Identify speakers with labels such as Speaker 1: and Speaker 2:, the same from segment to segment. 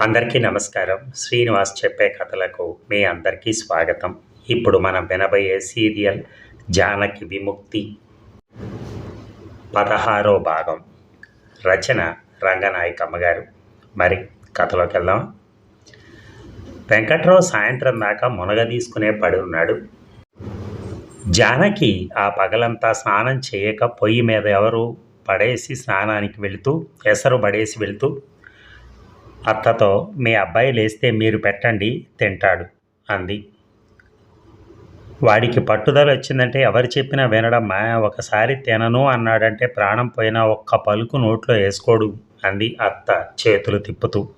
Speaker 1: అందరికీ నమస్కారం. శ్రీనివాస్ చెప్పే కథలకు మీ అందరికీ స్వాగతం. ఇప్పుడు మనం వినబోయే సీరియల్ జానకి విముక్తి. పదహారో భాగం. రచన రంగనాయకమ్మ గారు. మరి కథలోకి వెళ్దాం వెంకట్రావు సాయంత్రం దాకా మునగ తీసుకునే పడి ఉన్నాడు జానకి ఆ పగలంతా స్నానం చేయక పొయ్యి మీద ఎవరు పడేసి స్నానానికి వెళుతూ ఎసరు పడేసి వెళుతూ అత్తతో మీ అబ్బాయి లేస్తే మీరు పెట్టండి తింటాడు అంది. వాడికి పట్టుదల వచ్చిందంటే ఎవరు చెప్పినా వినడమ్మా ఒకసారి తినను అన్నాడంటే ప్రాణం పోయినా ఒక్క పలుకు నోట్లో వేసుకోడు అంది అత్త చేతులు తిప్పుతూ.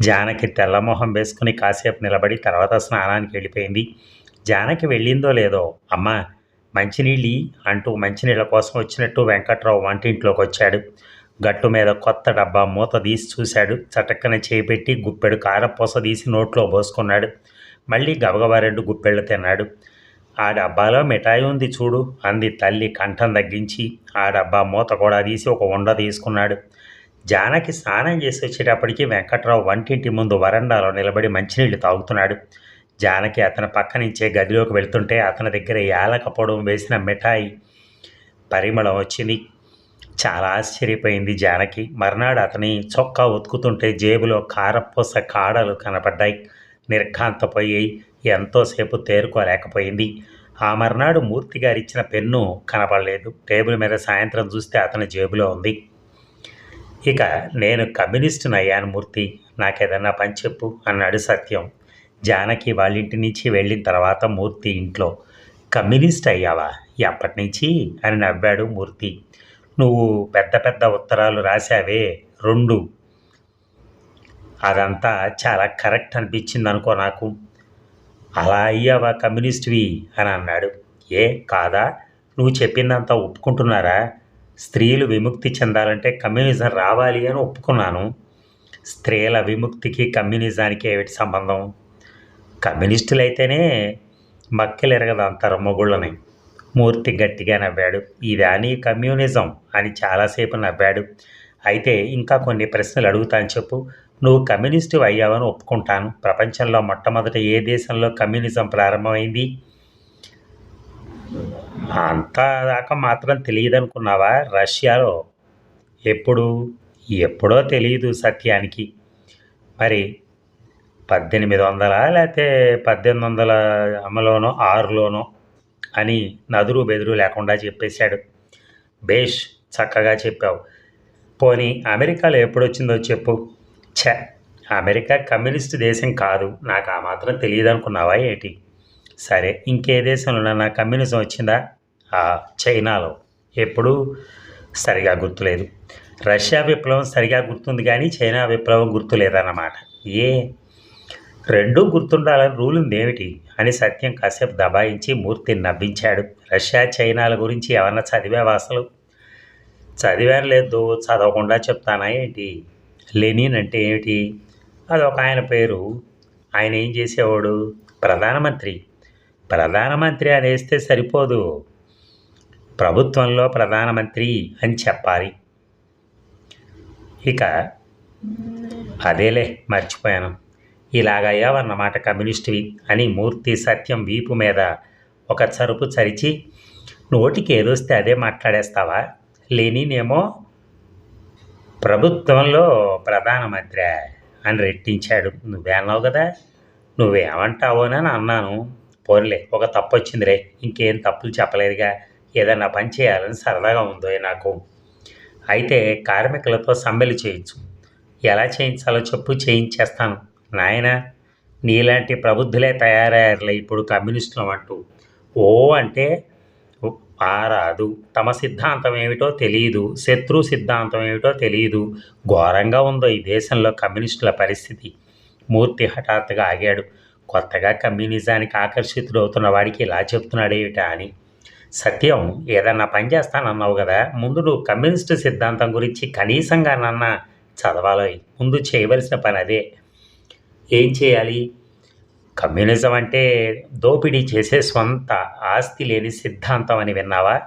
Speaker 1: జానకి తెల్లమొహం వేసుకుని కాసేపు నిలబడి తర్వాత స్నానానికి వెళ్ళిపోయింది. జానకి వెళ్ళిందో లేదో అమ్మా మంచినీళ్ళి అంటూ మంచినీళ్ళ కోసం వచ్చినట్టు వెంకట్రావు వంటింట్లోకి వచ్చాడు గట్టు మీద కొత్త డబ్బా మూత తీసి చూశాడు. చటక్కన చేపెట్టి గుప్పెడు కారపూస తీసి నోట్లో పోసుకున్నాడు. మళ్ళీ గబగబా రెండు గుప్పెళ్ళు తిన్నాడు. ఆ డబ్బాలో మిఠాయి ఉంది చూడు అంది తల్లి కంఠం తగ్గించి. ఆ డబ్బా మూత కూడా తీసి ఒక ఉండ తీసుకున్నాడు. జానకి స్నానం చేసి వచ్చేటప్పటికి వెంకట్రావు వంటింటి ముందు వరండాలో నిలబడి మంచినీళ్ళు తాగుతున్నాడు. జానకి అతని పక్క నుంచే గదిలోకి వెళ్తుంటే అతని దగ్గర యాలక పొడవు వేసిన మిఠాయి పరిమళం వచ్చింది. చాలా ఆశ్చర్యపోయింది జానకి. మర్నాడు అతని చొక్కా ఉతుకుతుంటే జేబులో కారపూస కాడలు కనపడ్డాయి. నిర్ఘాంతపోయి ఎంతోసేపు తేరుకోలేకపోయింది. ఆ మర్నాడు మూర్తి గారిచ్చిన పెన్ను కనపడలేదు. టేబుల్ మీద సాయంత్రం చూస్తే అతని జేబులో ఉంది. ఇక నేను కమ్యూనిస్టుని అయ్యాను మూర్తి. నాకేదన్నా పని చెప్పు అన్నాడు సత్యం. జానకి వాళ్ళ ఇంటి నుంచి వెళ్ళిన తర్వాత మూర్తి ఇంట్లో కమ్యూనిస్ట్ అయ్యావా? ఎప్పటి నుంచి? అని నవ్వాడు మూర్తి. నువ్వు పెద్ద పెద్ద ఉత్తరాలు రాశావే రెండు. అదంతా చాలా కరెక్ట్ అనిపించింది అనుకో నాకు. అలా అయ్యావా కమ్యూనిస్ట్వి? అని అన్నాడు. ఏ కాదా? నువ్వు చెప్పిందంతా ఒప్పుకుంటున్నారా? స్త్రీలు విముక్తి చెందాలంటే కమ్యూనిజం రావాలి అని ఒప్పుకున్నాను. స్త్రీల విముక్తికి కమ్యూనిజానికి ఏమిటి సంబంధం? కమ్యూనిస్టులు అయితేనే మక్కలు ఎరగదు అంటారు మొగుళ్ళని. మూర్తి గట్టిగా నవ్వాడు. ఇదానీ కమ్యూనిజం అని చాలాసేపు నవ్వాడు. అయితే ఇంకా కొన్ని ప్రశ్నలు అడుగుతాను చెప్పు. నువ్వు కమ్యూనిస్టు అయ్యావని ఒప్పుకుంటాను. ప్రపంచంలో మొట్టమొదట ఏ దేశంలో కమ్యూనిజం ప్రారంభమైంది? అంతా దాకా మాత్రం తెలియదనుకున్నావా? రష్యాలో? ఎప్పుడు? ఎప్పుడో తెలియదు సత్యానికి. మరి పద్దెనిమిది వందల లేకపోతే పద్దెనిమిది వందల అమలోనో ఆరులోనో అని నదురు బెదురు లేకుండా చెప్పేశాడు. బేష్ చక్కగా చెప్పావు. పోనీ అమెరికాలో ఎప్పుడొచ్చిందో చెప్పు. ఛ అమెరికా కమ్యూనిస్ట్ దేశం కాదు. నాకు ఆ మాత్రం తెలియదు అనుకున్నావా ఏటి? సరే ఇంకే దేశంలో నా కమ్యూనిజం వచ్చిందా? ఆ చైనాలో. ఎప్పుడు సరిగా గుర్తులేదు. రష్యా విప్లవం సరిగా గుర్తుంది కానీ చైనా విప్లవం గుర్తులేదన్నమాట. ఏ రెండూ గుర్తుండాలని రూల్ ఉంది ఏమిటి అని సత్యం కాసేపు దబాయించి మూర్తిని నవ్వించాడు. రష్యా చైనాల గురించి ఏమన్నా చదివావా అసలు? చదివాను లేదు. చదవకుండా చెప్తానా ఏంటి? లెనిన్ అంటే ఏమిటి? అదొక ఆయన పేరు. ఆయన ఏం చేసేవాడు? ప్రధానమంత్రి. ప్రధానమంత్రి అనేస్తే సరిపోదు. ప్రభుత్వంలో ప్రధానమంత్రి అని చెప్పాలి. ఇక అదేలే మర్చిపోయాను. ఇలాగయ్యావన్నమాట కమ్యూనిస్టువి అని మూర్తి సత్యం వీపు మీద ఒక చరుపు చరిచి నోటికి ఏదోస్తే అదే మాట్లాడేస్తావా? లేనినేమో ప్రభుత్వంలో ప్రధానమంత్రి అని రెట్టించాడు. నువ్వేన్నావు కదా? నువ్వేమంటావోనని అన్నాను. పోన్లే ఒక తప్పు వచ్చిందిరే ఇంకేం తప్పులు చెప్పలేదుగా. ఏదన్నా పని చేయాలని సరదాగా ఉందో నాకు. అయితే కార్మికులతో సమ్మెలు చేయొచ్చు ఎలా చేయించాలో చెప్పు చేయించేస్తాను. నాయన నీలాంటి ప్రబుద్ధులే తయారయ్యారులే ఇప్పుడు కమ్యూనిస్టులం అంటూ. ఓ అంటే ఆరాదు తమ సిద్ధాంతం ఏమిటో తెలియదు శత్రు సిద్ధాంతం ఏమిటో తెలియదు ఘోరంగా ఉందో ఈ దేశంలో కమ్యూనిస్టుల పరిస్థితి. మూర్తి హఠాత్తుగా ఆగాడు. కొత్తగా కమ్యూనిజానికి ఆకర్షితుడవుతున్న వాడికి ఇలా చెప్తున్నాడేమిటా అని. సత్యం ఏదన్నా పని చేస్తానన్నావు కదా. ముందు నువ్వు కమ్యూనిస్టు సిద్ధాంతం గురించి కనీసంగా నన్న చదవాలో ముందు చేయవలసిన పని అదే. ఏం చేయాలి? కమ్యూనిజం అంటే దోపిడీ చేసే స్వంత ఆస్తి లేని సిద్ధాంతం అని విన్నావా?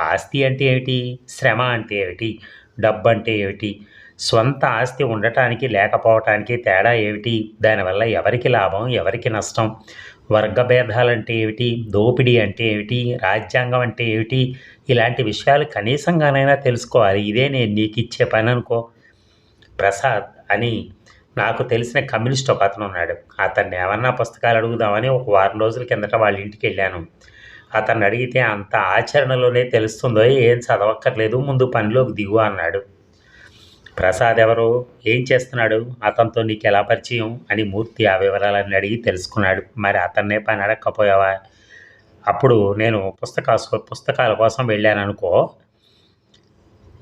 Speaker 1: ఆస్తి అంటే ఏమిటి? శ్రమ అంటే ఏమిటి? డబ్బు అంటే ఏమిటి? స్వంత ఆస్తి ఉండటానికి లేకపోవటానికి తేడా ఏమిటి? దానివల్ల ఎవరికి లాభం? ఎవరికి నష్టం? వర్గభేదాలంటే ఏమిటి? దోపిడీ అంటే ఏమిటి? రాజ్యాంగం అంటే ఏమిటి? ఇలాంటి విషయాలు కనీసంగానైనా తెలుసుకోవాలి. ఇదే నేను నీకు ఇచ్చే పని అనుకో. ప్రసాద్ అని నాకు తెలిసిన కమ్యూనిస్ట్ ఒక అతను ఉన్నాడు. అతన్ని ఏమన్నా పుస్తకాలు అడుగుదామని ఒక వారం రోజుల కిందట వాళ్ళ ఇంటికి వెళ్ళాను. అతన్ని అడిగితే అంత ఆచరణలోనే తెలుస్తుందో ఏం చదవక్కర్లేదు ముందు పనిలోకి దిగు అన్నాడు. ప్రసాద్ ఎవరు? ఏం చేస్తున్నాడు? అతనితో నీకు ఎలా పరిచయం? అని మూర్తి ఆ వివరాలన్నీ అడిగి తెలుసుకున్నాడు. మరి అతన్నే పని అడగకపోయావా అప్పుడు నేను పుస్తక పుస్తకాల కోసం వెళ్ళాను అనుకో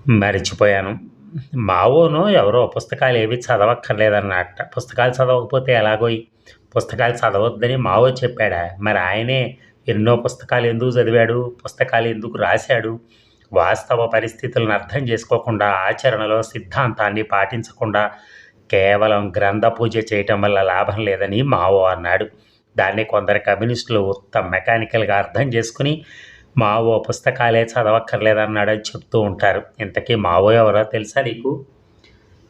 Speaker 1: మరిచిపోయాను. మావోను ఎవరో పుస్తకాలు ఏవి చదవక్కర్లేదన్నట్ట పుస్తకాలు చదవకపోతే ఎలాగోయి? పుస్తకాలు చదవద్దని మావో చెప్పాడా? మరి ఆయనే ఎన్నో పుస్తకాలు ఎందుకు చదివాడు? పుస్తకాలు ఎందుకు రాశాడు? వాస్తవ పరిస్థితులను అర్థం చేసుకోకుండా ఆచరణలో సిద్ధాంతాన్ని పాటించకుండా కేవలం గ్రంథ పూజ చేయటం వల్ల లాభం లేదని మావో అన్నాడు. దాన్ని కొందరు కమ్యూనిస్టులు ఉత్తమ మెకానికల్గా అర్థం చేసుకుని మావో పుస్తకాలే చదవక్కర్లేదన్నాడని చెప్తూ ఉంటారు. ఇంతకీ మావో ఎవరో తెలుసా నీకు?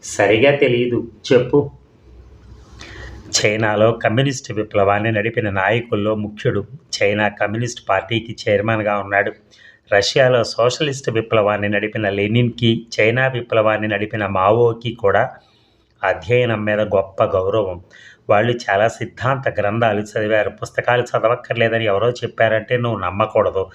Speaker 1: సరిగా తెలియదు చెప్పు. చైనాలో కమ్యూనిస్ట్ విప్లవాన్ని నడిపిన నాయకుల్లో ముఖ్యుడు చైనా కమ్యూనిస్ట్ పార్టీకి చైర్మన్గా ఉన్నాడు. రష్యాలో సోషలిస్ట్ విప్లవాన్ని నడిపిన లెనిన్కి చైనా విప్లవాన్ని నడిపిన మావోకి కూడా అధ్యయనం మీద గొప్ప గౌరవం. వాళ్ళు చాలా సిద్ధాంత గ్రంథాలు చదివారు. పుస్తకాలు చదవక్కర్లేదని ఎవరో చెప్పారంటే నువ్వు నమ్మకూడదు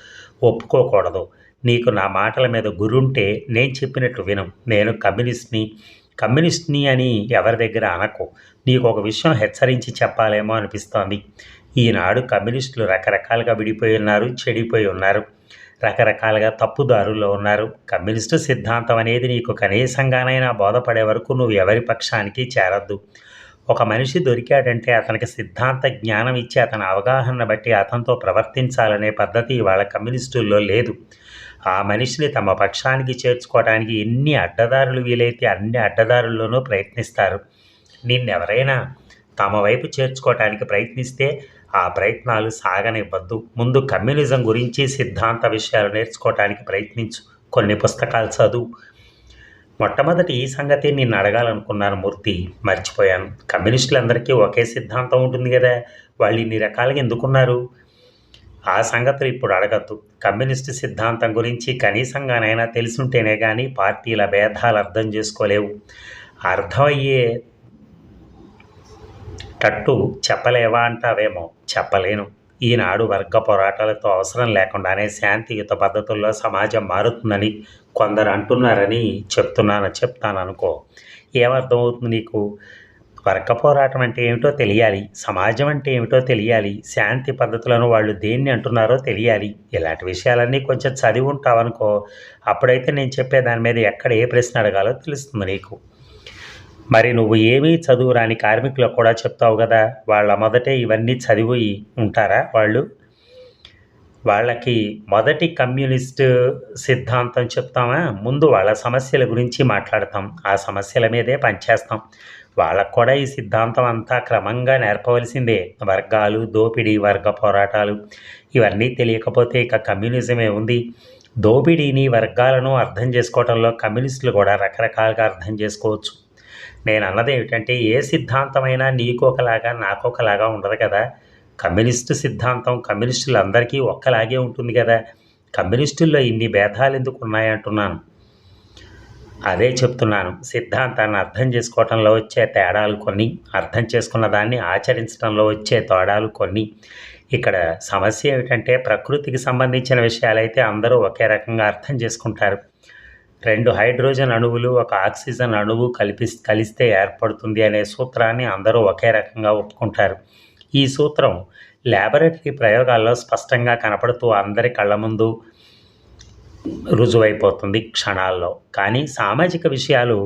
Speaker 1: ఒప్పుకోకూడదు. నీకు నా మాటల మీద గురుంటే నేను చెప్పినట్టు వినం. నేను కమ్యూనిస్ట్ని కమ్యూనిస్ట్ని అని ఎవరి దగ్గర అనకు. నీకు ఒక విషయం హెచ్చరించి చెప్పాలేమో అనిపిస్తోంది. ఈనాడు కమ్యూనిస్టులు రకరకాలుగా విడిపోయి ఉన్నారు చెడిపోయి ఉన్నారు. రకరకాలుగా తప్పుదారుల్లో ఉన్నారు. కమ్యూనిస్టు సిద్ధాంతం అనేది నీకు కనీసంగానైనా బోధపడే వరకు నువ్వు ఎవరి పక్షానికి చేరద్దు. ఒక మనిషి దొరికాడంటే అతనికి సిద్ధాంత జ్ఞానం ఇచ్చి అతని అవగాహన బట్టి అతనితో ప్రవర్తించాలనే పద్ధతి వాళ్ళ కమ్యూనిస్టుల్లో లేదు. ఆ మనిషిని తమ పక్షానికి చేర్చుకోవడానికి ఎన్ని అడ్డదారులు వీలైతే అన్ని అడ్డదారుల్లోనూ ప్రయత్నిస్తారు. నిన్నెవరైనా తమ వైపు చేర్చుకోవటానికి ప్రయత్నిస్తే ఆ ప్రయత్నాలు సాగనివ్వద్దు. ముందు కమ్యూనిజం గురించి సిద్ధాంత విషయాలు నేర్చుకోవటానికి ప్రయత్నించు. కొన్ని పుస్తకాలు చదువు. మొట్టమొదటి ఈ సంగతి నిన్ను అడగాలనుకున్నాను మూర్తి. మర్చిపోయాను. కమ్యూనిస్టులందరికీ ఒకే సిద్ధాంతం ఉంటుంది కదా. వాళ్ళు ఇన్ని రకాలుగా ఎందుకున్నారు? ఆ సంగతులు ఇప్పుడు అడగద్దు. కమ్యూనిస్ట్ సిద్ధాంతం గురించి కనీసంగానైనా తెలుసుంటేనే కానీ పార్టీల భేదాలు అర్థం చేసుకోలేవు. అర్థమయ్యే టట్టు చెప్పలేవా అంటావేమో? చెప్పలేను. ఈనాడు వర్గ పోరాటాలతో అవసరం లేకుండానే శాంతియుత పద్ధతుల్లో సమాజం మారుతుందని కొందరు అంటున్నారని చెప్తున్నాను చెప్తాను అనుకో. ఏమర్థమవుతుంది నీకు? వర్గ పోరాటం అంటే ఏమిటో తెలియాలి సమాజం అంటే ఏమిటో తెలియాలి శాంతి పద్ధతులను వాళ్ళు దేన్ని అంటున్నారో తెలియాలి. ఇలాంటి విషయాలన్నీ కొంచెం చదివి ఉంటావనుకో అప్పుడైతే నేను చెప్పే దాని మీద ఎక్కడ ఏ ప్రశ్న అడగాలో తెలుస్తుంది నీకు. మరి నువ్వు ఏమీ చదువు రాని కార్మికులకు కూడా చెప్తావు కదా? వాళ్ళ మొదటే ఇవన్నీ చదివి ఉంటారా వాళ్ళు? వాళ్ళకి మొదటి కమ్యూనిస్ట్ సిద్ధాంతం చెప్తామా? ముందు వాళ్ళ సమస్యల గురించి మాట్లాడతాం. ఆ సమస్యల మీదే పనిచేస్తాం. వాళ్ళకు కూడా ఈ సిద్ధాంతం అంతా క్రమంగా నేర్పవలసిందే. వర్గాలు దోపిడీ వర్గ పోరాటాలు ఇవన్నీ తెలియకపోతే ఇక కమ్యూనిజమే ఉంది. దోపిడీని వర్గాలను అర్థం చేసుకోవడంలో కమ్యూనిస్టులు కూడా రకరకాలుగా అర్థం చేసుకోవచ్చు. నేను అన్నది ఏమిటంటే ఏ సిద్ధాంతమైనా నీకు ఒకలాగా నాకు ఒకలాగా ఉండదు కదా. కమ్యూనిస్టు సిద్ధాంతం కమ్యూనిస్టులు అందరికీ ఒక్కలాగే ఉంటుంది కదా. కమ్యూనిస్టుల్లో ఇన్ని భేదాలు ఎందుకు ఉన్నాయంటున్నాను అదే చెప్తున్నాను. సిద్ధాంతాన్ని అర్థం చేసుకోవటంలో వచ్చే తేడాలు కొన్ని అర్థం చేసుకున్న దాన్ని ఆచరించడంలో వచ్చే తేడాలు కొన్ని. ఇక్కడ సమస్య ఏమిటంటే ప్రకృతికి సంబంధించిన విషయాలైతే అందరూ ఒకే రకంగా అర్థం చేసుకుంటారు. రెండు హైడ్రోజన్ అణువులు ఒక ఆక్సిజన్ అణువు కలిపి కలిస్తే ఏర్పడుతుంది అనే సూత్రాన్ని అందరూ ఒకే రకంగా ఒప్పుకుంటారు. ఈ సూత్రం ల్యాబొరేటరీ ప్రయోగాల్లో స్పష్టంగా కనపడుతూ అందరి కళ్ళ ముందు రుజువైపోతుంది క్షణాల్లో. కానీ సామాజిక విషయాలు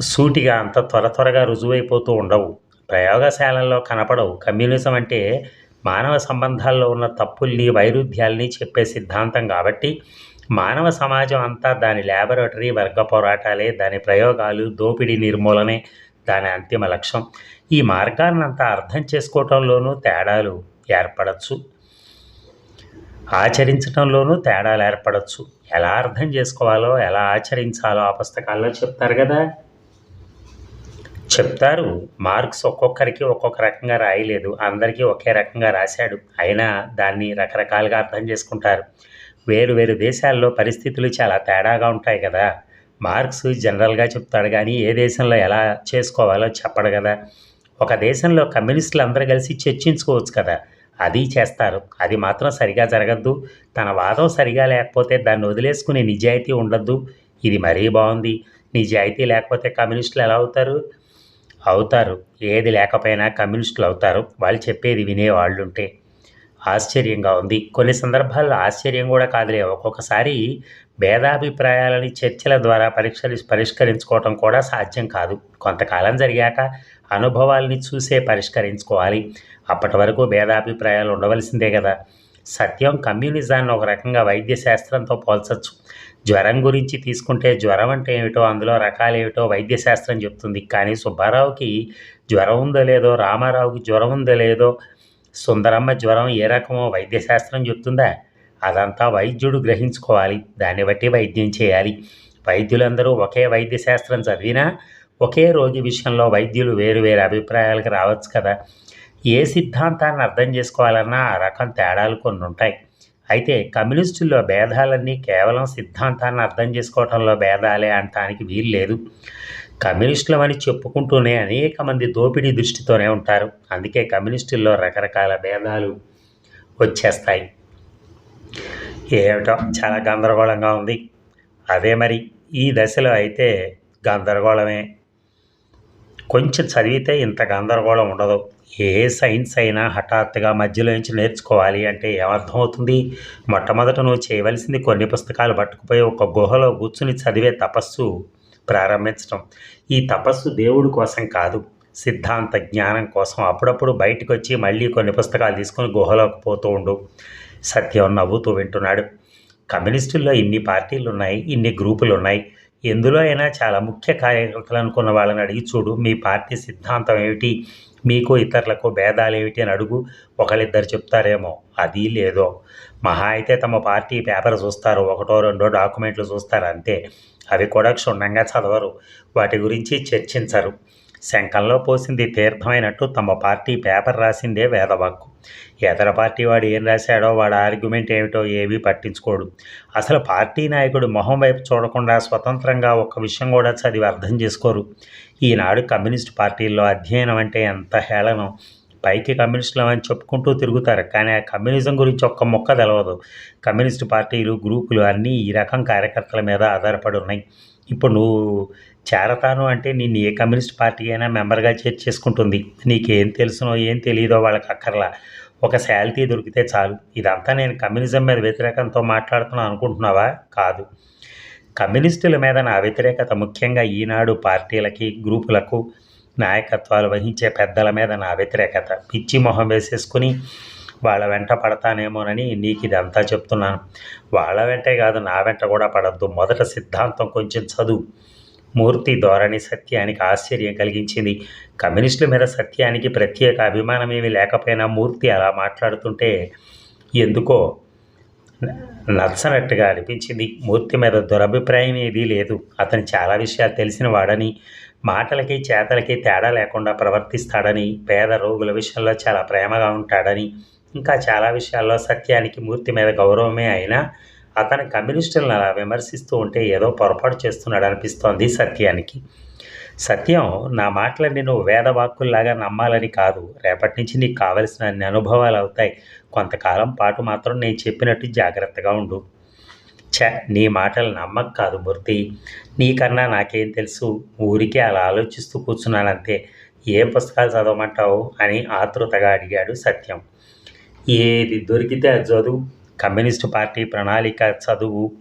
Speaker 1: సూటిగా అంత త్వర త్వరగా రుజువైపోతూ ఉండవు. ప్రయోగశాలల్లో కనపడవు. కమ్యూనిజం అంటే మానవ సంబంధాల్లో ఉన్న తప్పుల్ని వైరుధ్యాల్ని చెప్పే సిద్ధాంతం కాబట్టి మానవ సమాజం అంతా దాని ల్యాబొరేటరీ వర్గ పోరాటాలే దాని ప్రయోగాలు దోపిడీ నిర్మూలనే దాని అంతిమ లక్ష్యం. ఈ మార్గాన్నంతా అర్థం చేసుకోవటంలోనూ తేడాలు ఏర్పడచ్చు. ఆచరించడంలోనూ తేడాలు ఏర్పడచ్చు. ఎలా అర్థం చేసుకోవాలో ఎలా ఆచరించాలో ఆ పుస్తకాల్లో చెప్తారు కదా. చెప్తారు మార్క్స్ ఒక్కొక్కరికి ఒక్కొక్క రకంగా రాయలేదు అందరికీ ఒకే రకంగా రాశాడు. అయినా దాన్ని రకరకాలుగా అర్థం చేసుకుంటారు. వేరు వేరు దేశాల్లో పరిస్థితులు చాలా తేడాగా ఉంటాయి కదా. మార్క్స్ జనరల్గా చెప్తాడు కానీ ఏ దేశంలో ఎలా చేసుకోవాలో చెప్పడు కదా. ఒక దేశంలో కమ్యూనిస్టులు అందరూ కలిసి చర్చించుకోవచ్చు కదా. అది చేస్తారు. అది మాత్రం సరిగా జరగద్దు. తన వాదం సరిగా లేకపోతే దాన్ని వదిలేసుకునే నిజాయితీ ఉండద్దు. ఇది మరీ బాగుంది. నిజాయితీ లేకపోతే కమ్యూనిస్టులు ఎలా అవుతారు? అవుతారు. ఏది లేకపోయినా కమ్యూనిస్టులు అవుతారు. వాళ్ళు చెప్పేది వినేవాళ్ళుంటే. ఉంటే ఆశ్చర్యంగా ఉంది. కొన్ని సందర్భాల్లో ఆశ్చర్యం కూడా కాదులే. ఒక్కొక్కసారి భేదాభిప్రాయాలని చర్చల ద్వారా పరీక్షలు పరిష్కరించుకోవటం కూడా సాధ్యం కాదు. కొంతకాలం జరిగాక అనుభవాల్ని చూసే పరిష్కరించుకోవాలి. అప్పటి వరకు భేదాభిప్రాయాలు ఉండవలసిందే కదా. సత్యం కమ్యూనిజాన్ని ఒక రకంగా వైద్య శాస్త్రంతో పోల్చచ్చు. జ్వరం గురించి తీసుకుంటే జ్వరం అంటే ఏమిటో అందులో రకాలు ఏమిటో వైద్య శాస్త్రం చెప్తుంది. కానీ సుబ్బారావుకి జ్వరం ఉందో లేదో రామారావుకి జ్వరం ఉందో లేదో సుందరమ్మ జ్వరం ఏ రకమో వైద్యశాస్త్రం చెప్తుందా? అదంతా వైద్యుడు గ్రహించుకోవాలి. దాన్ని బట్టి వైద్యం చేయాలి. వైద్యులందరూ ఒకే వైద్యశాస్త్రం చదివినా ఒకే రోగి విషయంలో వైద్యులు వేరు వేరు అభిప్రాయాలకు రావచ్చు కదా. ఏ సిద్ధాంతాన్ని అర్థం చేసుకోవాలన్నా ఆ రకం తేడాలు కొన్ని ఉంటాయి అయితే కమ్యూనిస్టుల్లో భేదాలన్నీ కేవలం సిద్ధాంతాన్ని అర్థం చేసుకోవడంలో భేదాలే అనటానికి వీలు లేదు కమ్యూనిస్టులమని చెప్పుకుంటూనే అనేక మంది దోపిడీ దృష్టితోనే ఉంటారు. అందుకే కమ్యూనిస్టుల్లో రకరకాల భేదాలు వచ్చేస్తాయి. ఏమిటో చాలా గందరగోళంగా ఉంది. అదే మరి ఈ దశలో అయితే గందరగోళమే. కొంచెం చదివితే ఇంత గందరగోళం ఉండదు. ఏ సైన్స్ అయినా హఠాత్తుగా మధ్యలో నుంచి నేర్చుకోవాలి అంటే ఏమర్థమవుతుంది? మొట్టమొదట నువ్వు చేయవలసింది కొన్ని పుస్తకాలు పట్టుకుపోయి ఒక గుహలో కూర్చుని చదివే తపస్సు ప్రారంభించడం ఈ తపస్సు దేవుడి కోసం కాదు సిద్ధాంత జ్ఞానం కోసం. అప్పుడప్పుడు బయటకు వచ్చి మళ్ళీ కొన్ని పుస్తకాలు తీసుకొని గుహలోకి పోతూ ఉండు. సత్యం నవ్వుతూ వింటున్నాడు. కమ్యూనిస్టుల్లో ఇన్ని పార్టీలు ఉన్నాయి ఇన్ని గ్రూపులు ఉన్నాయి ఎందులో అయినా చాలా ముఖ్య కార్యకర్తలు అనుకున్న వాళ్ళని అడిగి చూడు. మీ పార్టీ సిద్ధాంతం ఏమిటి? మీకు ఇతరులకు భేదాలు ఏమిటి అని అడుగు. ఒకళ్ళిద్దరు చెప్తారేమో. అది లేదో. మహా అయితే తమ పార్టీ పేపర్ చూస్తారు ఒకటో రెండో డాక్యుమెంట్లు చూస్తారు అంతే. అవి కూడా క్షుణ్ణంగా చదవరు. వాటి గురించి చర్చించరు. శంఖంలో పోసింది తీర్థమైనట్టు తమ పార్టీ పేపర్ రాసిందే వేదవాక్కు. ఇతర పార్టీ వాడు ఏం రాశాడో వాడి ఆర్గ్యుమెంట్ ఏమిటో ఏవీ పట్టించుకోడు. అసలు పార్టీ నాయకుడు మొహం వైపు చూడకుండా స్వతంత్రంగా ఒక్క విషయం కూడా చదివి అర్థం చేసుకోరు. ఈనాడు కమ్యూనిస్ట్ పార్టీల్లో అధ్యయనం అంటే ఎంత హేళనం. పైకి కమ్యూనిస్టులు అని చెప్పుకుంటూ తిరుగుతారు. కానీ ఆ కమ్యూనిజం గురించి ఒక్క మొక్క తెలవదు. కమ్యూనిస్ట్ పార్టీలు గ్రూపులు అన్నీ ఈ రకం కార్యకర్తల మీద ఆధారపడి ఉన్నాయి. ఇప్పుడు నువ్వు చేరతాను అంటే నిన్ను ఏ కమ్యూనిస్ట్ పార్టీ అయినా మెంబర్గా చేర్చేసుకుంటుంది నీకేం తెలుసునో ఏం తెలియదో వాళ్ళకి అక్కర్లా. ఒక శాలిటీ దొరికితే చాలు. ఇదంతా నేను కమ్యూనిజం మీద వ్యతిరేకంతో మాట్లాడుతున్నాను అనుకుంటున్నావా? కాదు. కమ్యూనిస్టుల మీద నా వ్యతిరేకత ముఖ్యంగా ఈనాడు పార్టీలకి గ్రూపులకు నాయకత్వాలు వహించే పెద్దల మీద నా వ్యతిరేకత. పిచ్చి మొహం వేసేసుకుని వాళ్ళ వెంట పడతానేమోనని నీకు ఇదంతా చెప్తున్నాను. వాళ్ళ వెంటే కాదు నా వెంట కూడా పడద్దు. మొదట సిద్ధాంతం కొంచెం చదువు. మూర్తి ధోరణి సత్యానికి ఆశ్చర్యం కలిగించింది. కమ్యూనిస్టుల మీద సత్యానికి ప్రత్యేక అభిమానం ఏమీ లేకపోయినా మూర్తి అలా మాట్లాడుతుంటే ఎందుకో నచ్చనట్టుగా అనిపించింది. మూర్తి మీద దురభిప్రాయం ఏదీ లేదు. అతను చాలా విషయాలు తెలిసిన వాడని మాటలకి చేతలకి తేడా లేకుండా ప్రవర్తిస్తాడని పేద రోగుల విషయంలో చాలా ప్రేమగా ఉంటాడని ఇంకా చాలా విషయాల్లో సత్యానికి మూర్తి మీద గౌరవమే అయినా అతను కమ్యూనిస్టులను అలా విమర్శిస్తూ ఉంటే ఏదో పొరపాటు చేస్తున్నాడు అనిపిస్తోంది సత్యానికి. సత్యం నా మాటలన్నీ నువ్వు వేదవాక్కుల్లాగా నమ్మాలని కాదు. రేపటి నుంచి నీకు కావలసిన అన్ని అనుభవాలు అవుతాయి. కొంతకాలం పాటు మాత్రం నేను చెప్పినట్టు జాగ్రత్తగా ఉండు. ఛ నీ మాటలు నమ్మక కాదు మూర్తి. నీకన్నా నాకేం తెలుసు? ఊరికే అలా ఆలోచిస్తూ కూర్చున్నానంతే. ఏ పుస్తకాలు చదవమంటావు? అని ఆతృతగా అడిగాడు సత్యం. ఏది దొరికితే అది చదువు. కమ్యూనిస్టు పార్టీ ప్రణాళిక చదువు.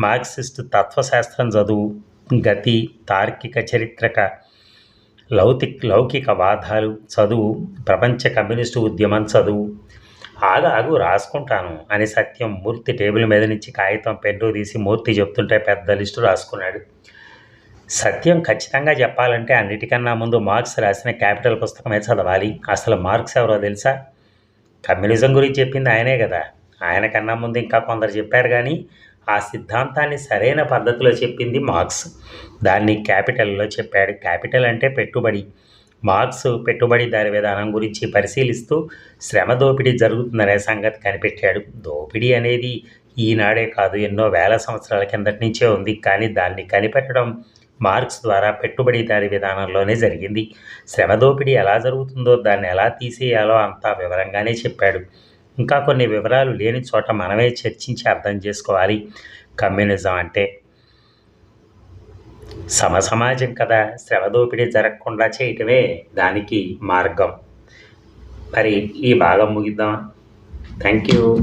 Speaker 1: మార్క్సిస్ట్ తత్వశాస్త్రం చదువు. గతి తార్కిక చరిత్రక లౌకిక్ లౌకిక వాదాలు చదువు. ప్రపంచ కమ్యూనిస్టు ఉద్యమం చదువు. ఆగు ఆగు రాసుకుంటాను అని సత్యం మూర్తి టేబుల్ మీద నుంచి కాగితం పెన్ను తీసి మూర్తి చెప్తుంటే పెద్ద లిస్టు రాసుకున్నాడు. సత్యం ఖచ్చితంగా చెప్పాలంటే అన్నిటికన్నా ముందు మార్క్స్ రాసిన క్యాపిటల్ పుస్తకమే చదవాలి. అసలు మార్క్స్ ఎవరో తెలుసా? కమ్యూనిజం గురించి చెప్పింది ఆయనే కదా. ఆయన కన్నా ముందు ఇంకా కొందరు చెప్పారు కానీ ఆ సిద్ధాంతాన్ని సరైన పద్ధతిలో చెప్పింది మార్క్స్. దాన్ని క్యాపిటల్లో చెప్పాడు. క్యాపిటల్ అంటే పెట్టుబడి. మార్క్స్ పెట్టుబడిదారి విధానం గురించి పరిశీలిస్తూ శ్రమ దోపిడీ జరుగుతుందనే సంగతి కనిపెట్టాడు. దోపిడీ అనేది ఈనాడే కాదు ఎన్నో వేల సంవత్సరాల కిందటి నుంచే ఉంది. కానీ దాన్ని కనిపెట్టడం మార్క్స్ ద్వారా పెట్టుబడిదారి విధానంలోనే జరిగింది. శ్రమ దోపిడీ ఎలా జరుగుతుందో దాన్ని ఎలా తీసేయాలో అంతా వివరంగానే చెప్పాడు. ఇంకా కొన్ని వివరాలు లేని చోట మనమే చర్చించి అర్థం చేసుకోవాలి. కమ్యూనిజం అంటే సమసమాజం కదా. శ్రమ దోపిడీ జరగకుండా చేయటమే దానికి మార్గం. మరి ఈ భాగం ముగిద్దాం థ్యాంక్ యూ